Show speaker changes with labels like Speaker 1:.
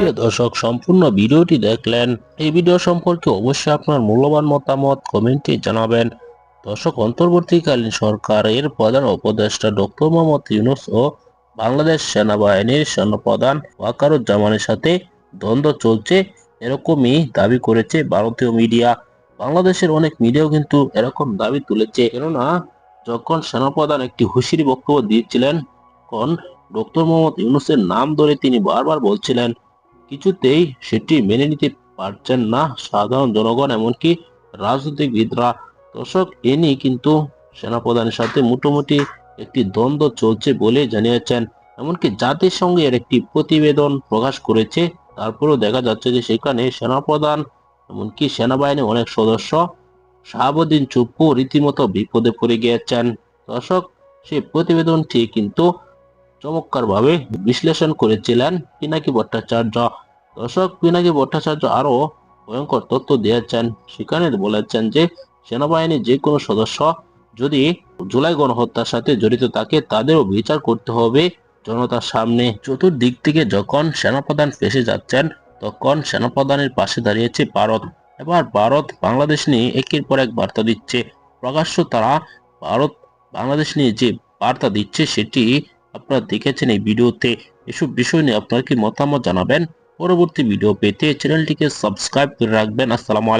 Speaker 1: প্রিয় দর্শক, সম্পূর্ণ ভিডিওটি দেখলেন, এই ভিডিও সম্পর্কে অবশ্যই আপনার মূল্যবান মতামত কমেন্টে জানাবেন। দর্শক, অন্তর্বর্তীকালীন সরকারের প্রধান উপদেষ্টা ডক্টর মোহাম্মদ ইউনুস ও বাংলাদেশ সেনাবাহিনীর সেনাপ্রধান ওয়াকারুজ্জামানের সাথে দ্বন্দ্ব চলছে, এরকমই দাবি করেছে ভারতীয় মিডিয়া। বাংলাদেশের অনেক মিডিয়াও কিন্তু এরকম দাবি তুলেছে। কেননা, যখন সেনাপ্রধান একটি হুঁশিয়ারি বক্তব্য দিয়েছিলেন, তখন ডক্টর মোহাম্মদ ইউনুসের নাম ধরে তিনি বারবার বলছিলেন কিছুতেই সেটি মেনে নিতে পারছেন না সাধারণ জনগণ, এমনকি রাজনীতিবিদরা দর্শক, এ নিয়ে কিন্তু সেনাপ্রধানের সাথে মোটামুটি একটি দ্বন্দ্ব চলছে বলে জানিয়েছেন। এমনকি জাতিসংঘের একটি প্রতিবেদন প্রকাশ করেছে। তারপরেও দেখা যাচ্ছে যে সেখানে সেনাপ্রধান, এমনকি সেনাবাহিনীর অনেক সদস্য শাহাবুদ্দিন চুপ্পু রীতিমতো বিপদে পড়ে গিয়েছেন। দর্শক, সেই প্রতিবেদনটি কিন্তু চমৎকারভাবে বিশ্লেষণ করেছিলেন পিনাকি ভট্টাচার্য। দর্শক, পিনাকি ভট্টাচার্য আরও ভয়ঙ্কর তথ্য দিয়েছেন। সেখানে বলেছেন যে, সেনাবাহিনীর যে কোনো সদস্য যদি জুলাই গণহত্যার সাথে জড়িত থাকে, তাদেরও বিচার করতে হবে জনতার সামনে। চতুর্দিক থেকে যখন সেনাপ্রধান ফেসে যাচ্ছেন, তখন সেনাপ্রধানের পাশে দাঁড়িয়েছে ভারত। এবার ভারত বাংলাদেশ নিয়ে একের পর এক বার্তা দিচ্ছে। প্রকাশ্য তারা ভারত বাংলাদেশ নিয়ে যে বার্তা দিচ্ছে, সেটি আপনারা দেখেছেন এই ভিডিওতে এসব বিষয় নিয়ে আপনার কি মতামত জানাবেন? পরবর্তী ভিডিও পেতে চ্যানেলটিকে সাবস্ক্রাইব করে রাখবেন। আসসালামু আলাইকুম।